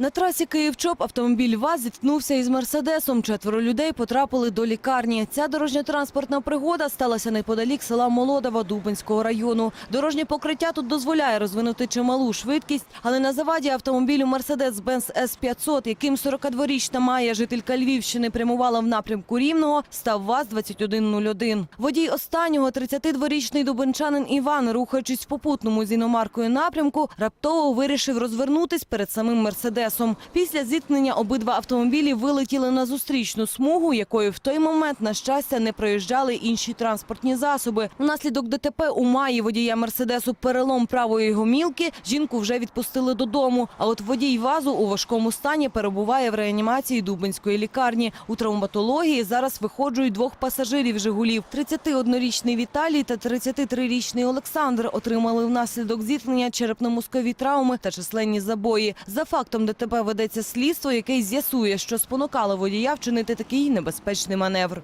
На трасі Київ-Чоп автомобіль ВАЗ зіткнувся із Мерседесом. Четверо людей потрапили до лікарні. Ця дорожньо-транспортна пригода сталася неподалік села Молодова Дубинського району. Дорожнє покриття тут дозволяє розвинути чималу швидкість, але на заваді автомобілю Мерседес-Бенц С-500, яким 42-річна Майя, жителька Львівщини, прямувала в напрямку Рівного, став ВАЗ-2101. Водій останнього, 32-річний дубинчанин Іван, рухаючись попутному з іномаркою напрямку, раптово вирішив розвернутись перед самим Мерседесом. Після зіткнення обидва автомобілі вилетіли на зустрічну смугу, якою в той момент, на щастя, не проїжджали інші транспортні засоби. Внаслідок ДТП у Маї водія Мерседесу перелом правої гомілки. Жінку вже відпустили додому. А от водій ВАЗу у важкому стані перебуває в реанімації Дубинської лікарні. У травматології зараз виходжують двох пасажирів «Жигулів». 31-річний Віталій та 33-річний Олександр отримали внаслідок зіткнення черепно-мозкові травми та численні забої. За фактом ДТП ведеться слідство, яке з'ясує, що спонукало водія вчинити такий небезпечний маневр.